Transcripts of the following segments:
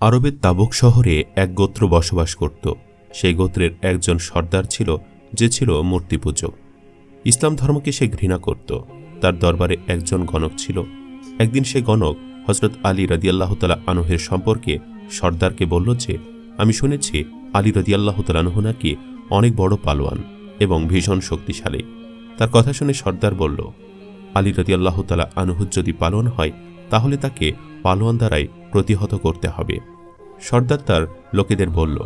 আরবের তাবুক শহরে এক গোত্র বসবাস করত। সেই গোত্রের একজন সর্দার ছিল, যে ছিল মূর্তি পূজক। ইসলাম ধর্মকে সে ঘৃণা করত। তার দরবারে একজন গণক ছিল। একদিন সে গণক হজরত আলী রদিয়াল্লাহ তালা আনুহের সম্পর্কে সর্দারকে বলল যে, আমি শুনেছি আলী রদিয়াল্লাহ তালানুহ নাকি অনেক বড় পালোয়ান এবং ভীষণ শক্তিশালী। তার কথা শুনে সর্দার বলল, আলী রদিয়াল্লাহ তালা আনুহুদ যদি পালোয়ান হয়, তাহলে তাকে পালোয়ান দ্বারাই প্রতিহত করতে হবে। সর্দার তার লোকেদের বলল,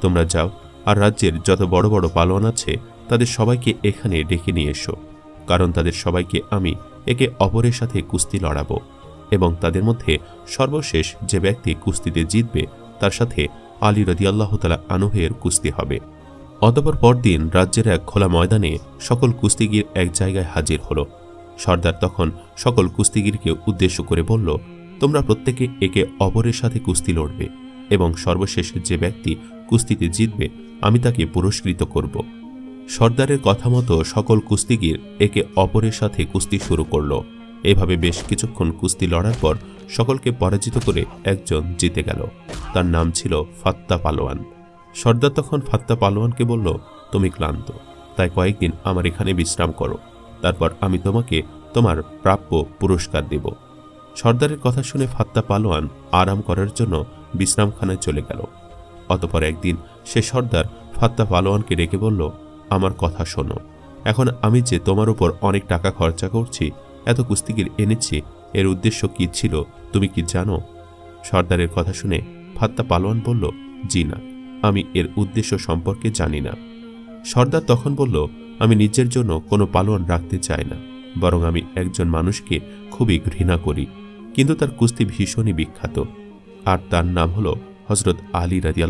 তোমরা যাও, আর রাজ্যের যত বড় বড় পালোয়ান আছে, তাদের সবাইকে এখানে ডেকে নিয়ে এসো, কারণ তাদের সবাইকে আমি একে অপরের সাথে কুস্তি লড়াবো এবং তাদের মধ্যে সর্বশেষ যে ব্যক্তি কুস্তিতে জিতবে, তার সাথে আলী রদিয়াল্লাহ তালা আনুহের কুস্তি হবে। অতপর পরদিন রাজ্যের এক খোলা ময়দানে সকল কুস্তিগির এক জায়গায় হাজির হলো। সর্দার তখন সকল কুস্তিগিরকে উদ্দেশ্য করে বলল তোমরা প্রত্যেকে একে অপরের সাথে কুস্তি লড়বে, এবং সর্বশেষ যে ব্যক্তি কুস্তিতে জিতবে, আমি তাকে পুরস্কৃত করব। সর্দারের কথা মতো সকল কুস্তিগির একে অপরের সাথে কুস্তি শুরু করল। এভাবে বেশ কিছুক্ষণ কুস্তি লড়ার পর সকলকে পরাজিত করে একজন জিতে গেল। তার নাম ছিল ফাত্তা পালোয়ান। সর্দার তখন ফাত্তা পালোয়ানকে বলল, তুমি ক্লান্ত। তাই কয়েকদিন আমার এখানে বিশ্রাম করো। তারপর আমি তোমাকে তোমার প্রাপ্য পুরস্কার দেব। সর্দারের কথা শুনে ফাত্তা পালোয়ান আরাম করার জন্য বিশ্রামখানায় চলে গেল। অতপর একদিন সে সর্দার ফাত্তা পালোয়ানকে ডেকে বলল, আমার কথা শোনো। এখন আমি যে তোমার উপর অনেক টাকা খরচা করছি, এত কুস্তিগির এনেছি, এর উদ্দেশ্য কি ছিল তুমি কি জানো? সর্দারের কথা শুনে ফাত্তা পালোয়ান বলল, জি না, আমি এর উদ্দেশ্য সম্পর্কে জানি না। সর্দার তখন বলল, আমি নিজের জন্য কোনো পালোয়ান রাখতে চাই না, বরং আমি একজন মানুষকে খুবই ঘৃণা করি। কিন্তু তার কুস্তি ভীষণই বিখ্যাত। আর তার নাম হল হজরত আলী রাজি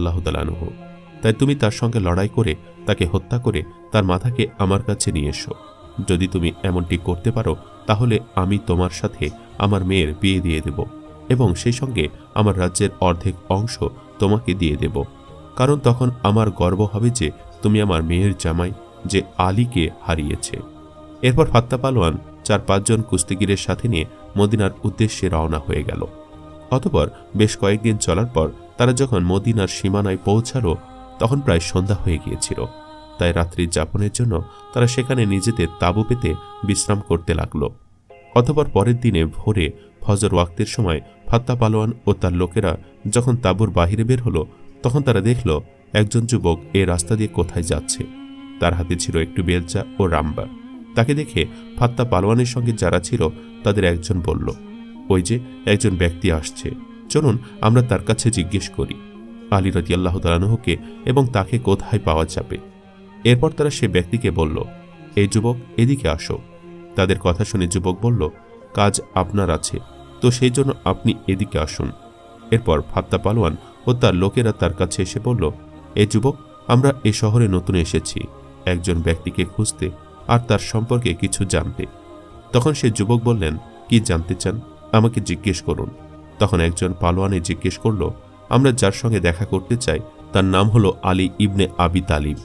তাই তুমি তার সঙ্গে লড়াই করে, তাকে হত্যা করে তার মাথাকে আমার কাছে নিয়ে এসো। যদি তুমি এমনটি করতে পারো, তাহলে আমি তোমার সাথে আমার মেয়ের বিয়ে দিয়ে দেব এবং সেই সঙ্গে আমার রাজ্যের অর্ধেক অংশ তোমাকে দিয়ে দেব। কারণ তখন আমার গর্ব হবে যে তুমি আমার মেয়ের জামাই যে আলীকে হারিয়েছে। এরপর ফাত্তা পালোয়ান চার পাঁচজন কুস্তিগিরের সাথে নিয়ে মদিনার উদ্দেশ্যে রওনা হয়ে গেল। অতপর বেশ কয়েকদিন চলার পর তারা যখন মদিনার সীমানায় পৌঁছালো, তখন প্রায় সন্ধ্যা হয়ে গিয়েছিল। তাই রাত্রি যাপনের জন্য তারা সেখানে নিজেদের তাঁবু পেতে বিশ্রাম করতে লাগল। অতপর পরের দিনে ভোরে ফজর ওয়াক্তের সময় ফাত্তা পালোয়ান ও তার লোকেরা যখন তাঁবুর বাহিরে বের হলো, তখন তারা দেখল একজন যুবক এ রাস্তা দিয়ে কোথায় যাচ্ছে। তার হাতে ছিল একটু বেলচা ও রাম্বা তাকে দেখে ফাত্তা পালোয়ানের সঙ্গে যারা ছিল, তাদের একজন বলল, ওই যে একজন ব্যক্তি আসছে। চলুন আমরা তার কাছে জিজ্ঞেস করি। আলী রতি আল্লাহ তালানুহকে এবং তাকে কোথায় পাওয়া যাবে। এরপর তারা সে ব্যক্তিকে বলল, এই যুবক, এদিকে আসো। তাদের কথা শুনে যুবক বলল, কাজ আপনার আছে, তো সেই জন্য আপনি এদিকে আসুন। এরপর ফাত্তা পালোয়ান ও তার লোকেরা তার কাছে এসে বলল, এ যুবক, আমরা এ শহরে নতুন এসেছি। একজন ব্যক্তিকে খুঁজতে আর তার সম্পর্কে কিছু জানতে। তখন সে যুবক বললেন, কি জানতে চান? আমাকে জিজ্ঞেস করুন। তখন একজন পালোয়ানে জিজ্ঞেস করল, আমরা যার সঙ্গে দেখা করতে চাই, তার নাম হলো আলী ইবনে আবি তালিব।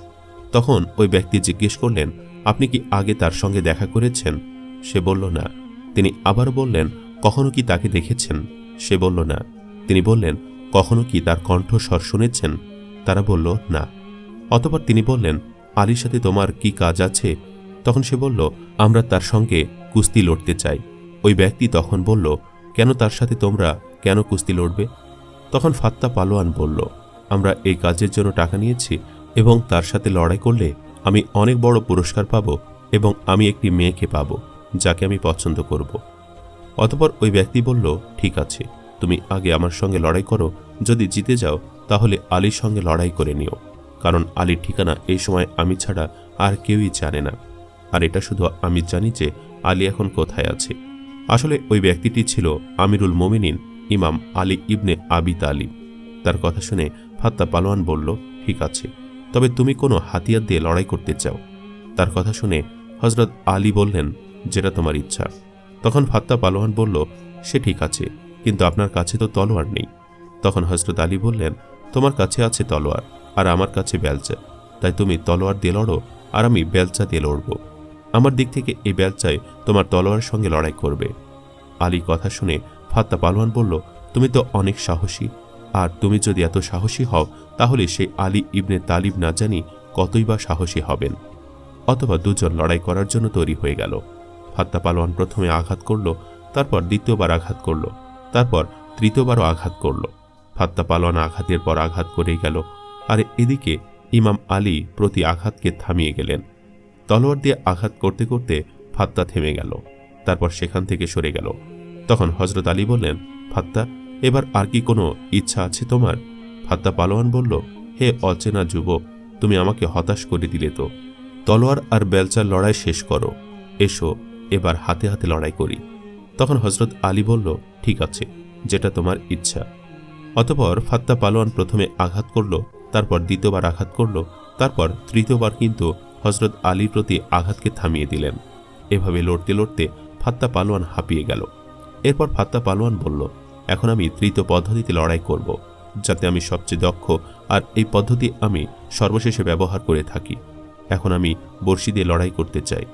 তখন ওই ব্যক্তি জিজ্ঞেস করলেন, আপনি কি আগে তার সঙ্গে দেখা করেছেন? সে বলল, না। তিনি আবার বললেন, কখনো কি তাকে দেখেছেন? সে বলল, না। তিনি বললেন, কখনো কি তার কণ্ঠস্বর শুনেছেন? তারা বলল, না। অতপর তিনি বললেন, আলীর সাথে তোমার কি কাজ আছে? তখন সে বলল, আমরা তার সঙ্গে কুস্তি লড়তে চাই। ওই ব্যক্তি তখন বলল, কেন তার সাথে তোমরা কেন কুস্তি লড়বে? তখন ফাত্তা পালোয়ান বলল, আমরা এই কাজের জন্য টাকা নিয়েছি এবং তার সাথে লড়াই করলে আমি অনেক বড় পুরস্কার পাব এবং আমি একটি মেয়েকে পাব, যাকে আমি পছন্দ করব। অতপর ওই ব্যক্তি বলল, ঠিক আছে, তুমি আগে আমার সঙ্গে লড়াই করো, যদি জিতে যাও, তাহলে আলীর সঙ্গে লড়াই করে নিও। কারণ আলীর ঠিকানা এই সময় আমি ছাড়া আর কেউই জানে না। আর এটা শুধু আমি জানি যে আলী এখন কোথায় আছে। আসলে ওই ব্যক্তিটি ছিল আমিরুল মোমিনিন ইমাম আলী ইবনে আবি তালিব। তার কথা শুনে ফাত্তা পালোয়ান বলল, ঠিক আছে, তবে তুমি কোনো হাতিয়ার দিয়ে লড়াই করতে চাও। তার কথা শুনে হজরত আলী বললেন, যেটা তোমার ইচ্ছা। তখন ফাত্তা পালোয়ান বলল, সে ঠিক আছে, কিন্তু আপনার কাছে তো তলোয়ার নেই। তখন হজরত আলী বললেন, তোমার কাছে আছে তলোয়ার, আর আমার কাছে বেলচা। তাই তুমি তলোয়ার দিয়ে লড়ো, আর আমি বেলচা দিয়ে লড়ব। আমার দিক থেকে এই বেলচায় তোমার তলোয়ারের সঙ্গে লড়াই করবে। আলী কথা শুনে ফাত্তা পালোয়ান বলল, তুমি তো অনেক সাহসী। আর তুমি যদি এত সাহসী হও, তাহলে সেই আলী ইবনে তালিব না জানি কতই বা সাহসী হবেন। অথবা দুজন লড়াই করার জন্য তৈরি হয়ে গেল। ফাত্তা পালোয়ান প্রথমে আঘাত করল, তারপর দ্বিতীয়বার আঘাত করল, তারপর তৃতীয়বারও আঘাত করল। ফাত্তা পালোয়ান আঘাতের পর আঘাত করেই গেল। আর এদিকে ইমাম আলী প্রতি আঘাতকে থামিয়ে গেলেন। তলোয়ার দিয়ে আঘাত করতে করতে ফাত্তা থেমে গেল। তারপর সেখান থেকে সরে গেল। তখন হজরত আলী বললেন, ফাত্তা, এবার আর কি কোনো ইচ্ছা আছে তোমার? ফাত্তা পালোয়ান বলল, হে অচেনা যুবক, তুমি আমাকে হতাশ করে দিলে তো। তলোয়ার আর বেলচার লড়াই শেষ করো। এসো, এবার হাতে হাতে লড়াই করি। তখন হজরত আলী বলল, ঠিক আছে, যেটা তোমার ইচ্ছা। অতপর ফাত্তা পালোয়ান প্রথমে আঘাত করল, তারপর দ্বিতীয়বার আঘাত করল, তারপর তৃতীয়বার কিন্তু হজরত আলীর প্রতি আঘাতকে থামিয়ে দিলেন। এভাবে লড়তে লড়তে ফাত্তা পালোয়ান হাঁপিয়ে গেল। এরপর ফাত্তা পালোয়ান বলল, এখন আমি তৃতীয় পদ্ধতিতে লড়াই করব, যাতে আমি সবচেয়ে দক্ষ আর এই পদ্ধতি আমি সর্বশেষে ব্যবহার করে থাকি। এখন আমি বর্ষি দিয়ে লড়াই করতে চাই।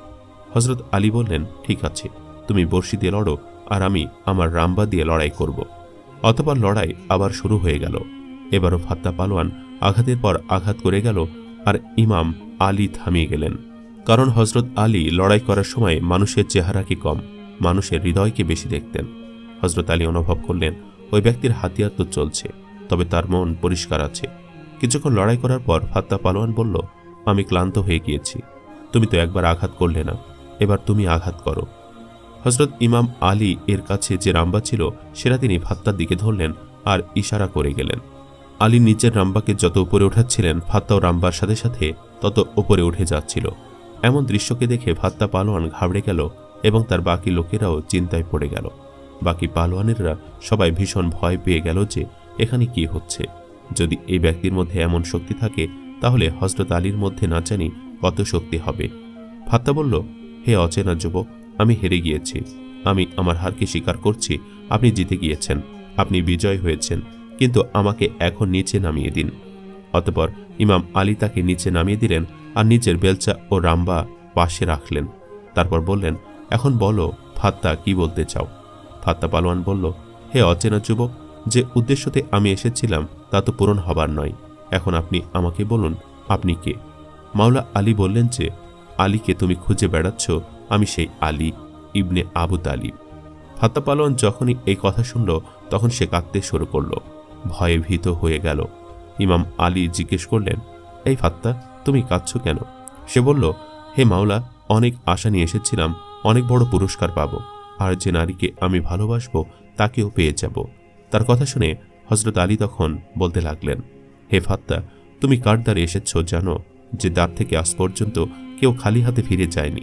হজরত আলী বললেন, ঠিক আছে, তুমি বর্ষি দিয়ে লড়ো আর আমি আমার রাম্বা দিয়ে লড়াই করব। অতপর লড়াই আবার শুরু হয়ে গেল। এবারও ফাত্তা পালোয়ান আঘাতের পর আঘাত করে গেল আর ইমাম আলী থামিয়ে গেলেন। কারণ হজরত আলী লড়াই করার সময় মানুষের চেহারাকে কম, মানুষের হৃদয়কে বেশি দেখতেন। হজরত আলী অনুভব করলেন, ওই ব্যক্তির হাতিয়ার তো চলছে, তবে তার মন পরিষ্কার আছে। কিছুক্ষণ লড়াই করার পর ফাত্তা পালোয়ান বলল, আমি ক্লান্ত হয়ে গিয়েছি, তুমি তো একবার আঘাত করলে না, এবার তুমি আঘাত করো। হজরত ইমাম আলী এর কাছে যে রাম্বা ছিল, সেটা তিনি ফাত্তার দিকে ধরলেন আর ইশারা করে গেলেন। আলী নিচের রাম্বাকে যত উপরে ওঠাচ্ছিলেন ফাত্তাও রাম্বার সাথে সাথে তত উপরে উঠে যাচ্ছিল। এমন দৃশ্যকে দেখে ফাত্তা পালোয়ান ঘাবড়ে গেল এবং তার বাকি লোকেরাও চিন্তায় পড়ে গেল। বাকি পালোয়ানেরা সবাই ভীষণ ভয় পেয়ে গেল যে, এখানে কি হচ্ছে? যদি এই ব্যক্তির মধ্যে এমন শক্তি থাকে, তাহলে হজরত আলীর মধ্যে না জানি কত শক্তি হবে। ফাত্তা বলল, হে অচেনা যুবক, আমি হেরে গিয়েছি। আমি আমার হারকে স্বীকার করছি। আপনি জিতে গিয়েছেন। আপনি বিজয় হয়েছেন। কিন্তু আমাকে এখন নিচে নামিয়ে দিন। অতপর ইমাম আলী তাকে নিচে নামিয়ে দিলেন আর নিচের বেলচা ও রাম্বা পাশে রাখলেন। তারপর বললেন, এখন বলো, ফাত্তা, কি বলতে চাও? ফাত্তা পালোয়ান বলল, হে অচেনা যুবক, যে উদ্দেশ্যতে আমি এসেছিলাম, তা তো পূরণ হবার নয়। এখন আপনি আমাকে বলুন, আপনি কে? মাওলা আলী বললেন যে, আলীকে তুমি খুঁজে বেড়াচ্ছ, আমি সেই আলী, ইবনে আবু তালিব। ফাত্তা পালোয়ান যখনই এই কথা শুনল, তখন সে কাঁদতে শুরু করল। ভয়ে ভীত হয়ে গেল। ইমাম আলী জিজ্ঞেস করলেন, এই ফাত্তা, তুমি কাঁদছ কেন? সে বলল, হে মাওলা, অনেক আশা নিয়ে এসেছিলাম, অনেক বড় পুরস্কার পাব, আর যে নারীকে আমি ভালোবাসবো, তাকেও পেয়ে যাব। তার কথা শুনে হজরত আলী তখন বলতে লাগলেন, হে ফাত্তা, তুমি কার দ্বারে এসেছ জানো যে দ্বার থেকে আজ পর্যন্ত কেউ খালি হাতে ফিরে যায়নি?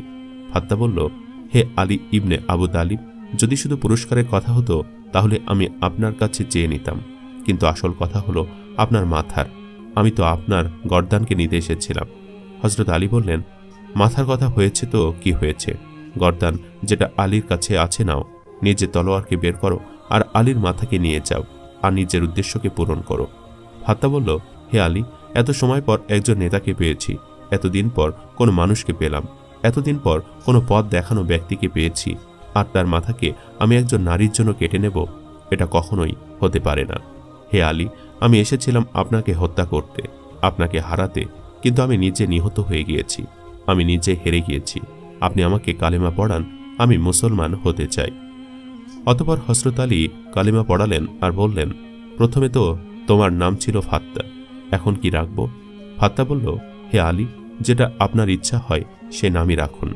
ফাত্তা বলল, হে আলী ইবনে আবু তালিব, যদি শুধু পুরস্কারের কথা হতো, তাহলে আমি আপনার কাছে চেয়ে নিতাম। কিন্তু আসল কথা হলো আপনার মাথার। আমি তো আপনার গর্দানকে নিতে এসেছিলাম। হজরত আলী বললেন, মাথার কথা হয়েছে তো কি হয়েছে? গর্দান যেটা আলীর কাছে আছে নাও, নিজের তলোয়ারকে বের করো আর আলীর মাথাকে নিয়ে যাও আর নিজের উদ্দেশ্যকে পূরণ করো। ফাত্তা বলল, হে আলী, এত সময় পর একজন নেতাকে পেয়েছি, এতদিন পর কোনো মানুষকে পেলাম, এতদিন পর কোনো পথ দেখানো ব্যক্তিকে পেয়েছি, আর তার মাথাকে আমি একজন নারীর জন্য কেটে নেব, এটা কখনোই হতে পারে না। হে আলী, আমি এসেছিলাম আপনাকে হত্যা করতে, আপনাকে হারাতে, কিন্তু আমি নিজে নিহত হয়ে গিয়েছি, আমি নিজে হেরে গিয়েছি, আপনি আমাকে কালেমা পড়ান, আমি মুসলমান হতে চাই। অতপর হসরত আলী কালিমা পড়ালেন আর বললেন, প্রথমে তো তোমার নাম ছিল ফাত্তা, এখন কি রাখব? ফাত্তা বলল, হে আলী, যেটা আপনার ইচ্ছা হয়, সে নামই রাখুন।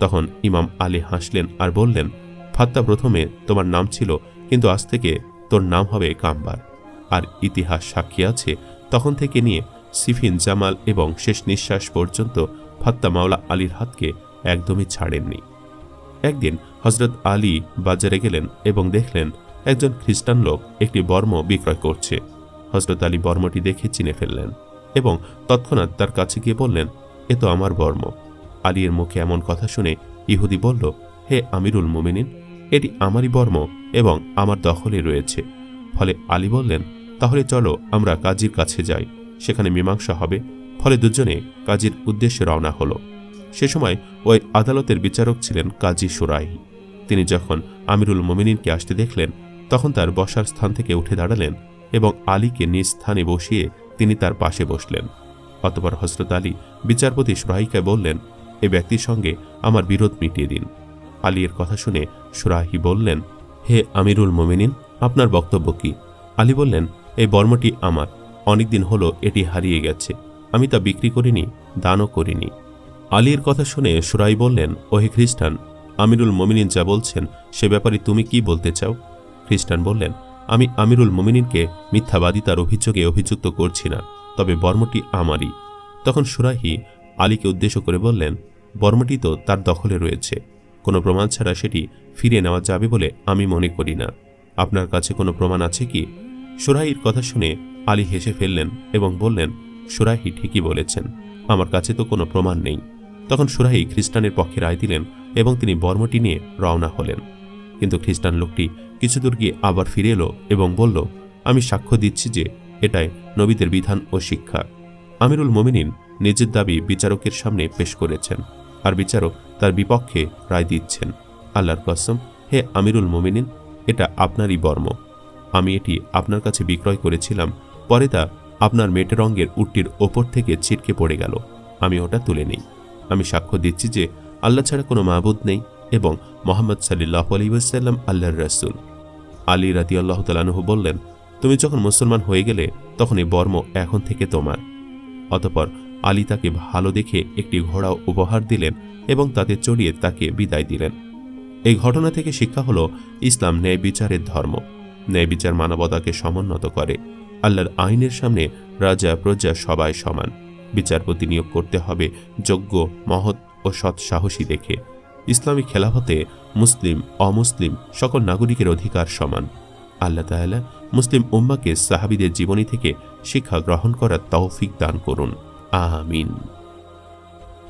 তখন ইমাম আলী হাসলেন আর বললেন, ফাত্তা প্রথমে তোমার নাম ছিল, কিন্তু আজ থেকে তোর নাম হবে কাম্বার। আর ইতিহাস সাক্ষী আছে, তখন থেকে নিয়ে সিফিন, জামাল এবং শেষ নিঃশ্বাস পর্যন্ত ফাত্তা মাওলা আলীর হাতকে একদমই ছাড়েননি। একদিন হজরত আলী বাজারে গেলেন এবং দেখলেন একজন খ্রিস্টান লোক একটি বর্ম বিক্রয় করছে। হজরত আলী বর্মটি দেখে চিনে ফেললেন এবং তৎক্ষণাৎ তার কাছে গিয়ে বললেন, এ তো আমার বর্ম। আলীর মুখে এমন কথা শুনে ইহুদি বলল, হে আমিরুল মোমিনিন, এটি আমারই বর্ম এবং আমার দখলে রয়েছে। ফলে আলী বললেন তাহলে চলো আমরা কাজীর কাছে যাই। সেখানে মীমাংসা হবে। ফলে দুজনে কাজীর উদ্দেশ্যে রওনা হলো। সে সময় ওই আদালতের বিচারক ছিলেন কাজী সুরাই তিনি যখন আমিরুল মোমিনিনকে আসতে দেখলেন, তখন তার বসার স্থান থেকে উঠে দাঁড়ালেন এবং আলীকে নিজ স্থানে বসিয়ে তিনি তার পাশে বসলেন। অতপর হজরত আলী বিচারপতি সুরাহিকে বললেন, এ ব্যক্তির সঙ্গে আমার বিরোধ মিটিয়ে দিন। আলী এর কথা শুনে সুরাহি বললেন, হে আমিরুল মোমিনিন, আপনার বক্তব্য কি? আলী বললেন এই বর্মটি আমার, অনেকদিন হলো এটি হারিয়ে গেছে, আমি তা বিক্রি করিনি, দানও করিনি। আলীর কথা শুনে সুরাই বললেন, ওহে খ্রিস্টান, আমিরুল মোমিনিন যা বলছেন, সে ব্যাপারে তুমি কি বলতে চাও? খ্রিস্টান বললেন, আমি আমিরুল মোমিনিনকে মিথ্যাবাদিতার অভিযোগে অভিযুক্ত করছি না, তবে বর্মটি আমারই। তখন সুরাহি আলীকে উদ্দেশ্য করে বললেন, বর্মটি তো তার দখলে রয়েছে, কোনো প্রমাণ ছাড়া সেটি ফিরিয়ে নেওয়া যাবে বলে আমি মনে করি না। আপনার কাছে কোনো প্রমাণ আছে কি? সুরাহির কথা শুনে আলী হেসে ফেললেন এবং বললেন, সুরাহি ঠিকই বলেছেন, আমার কাছে তো কোনো প্রমাণ নেই। তখন সুরাহি খ্রিস্টানের পক্ষে রায় দিলেন এবং তিনি বর্মটি নিয়ে রওনা হলেন। কিন্তু খ্রিস্টান লোকটি কিছু দূর গিয়ে আবার ফিরে এলো এবং বলল, আমি সাক্ষ্য দিচ্ছি যে এটাই নবীদের বিধান ও শিক্ষা। আমিরুল মোমিনিন নিজের দাবি বিচারকের সামনে পেশ করেছেন আর বিচারক তার বিপক্ষে রায় দিচ্ছেন। আল্লাহর কসম, হে আমিরুল মোমিনিন, এটা আপনারই বর্ম। আমি এটি আপনার কাছে বিক্রয় করেছিলাম। পরে তা আপনার মেটে রঙের উটটির ওপর থেকে ছিটকে পড়ে গেল। আমি ওটা তুলে নিই। আমি সাক্ষ্য দিচ্ছি যে আল্লাহ ছাড়া কোনো মাহবুদ নেই এবং মোহাম্মদ সাল্লাহ আলিবাসাল্লাম আল্লাহর রাসুল। আলী রাতি আল্লাহ তালানুহু বললেন, তুমি যখন মুসলমান হয়ে গেলে তখন এই বর্ম এখন থেকে তোমার। অতপর আলী তাকে ভালো দেখে একটি ঘোড়া উপহার দিলেন এবং তাতে চড়িয়ে তাকে বিদায় দিলেন। এই ঘটনা থেকে শিক্ষা হল ইসলাম ন্যায় বিচারের ধর্ম। ন্যায় বিচার মানবতাকে সমুন্নত করে। আল্লাহর আইনের সামনে রাজা, প্রজা সবাই সমান। বিচারপতি নিয়োগ করতে হবে যোগ্য, মহৎ ও সৎ সাহসী দেখে। ইসলামী খেলাফতে মুসলিম, অমুসলিম সকল নাগরিকের অধিকার সমান। আল্লাহ তাআলা মুসলিম উম্মাকে সাহাবিদের জীবনী থেকে শিক্ষা গ্রহণ করার তৌফিক দান করুন। আমিন।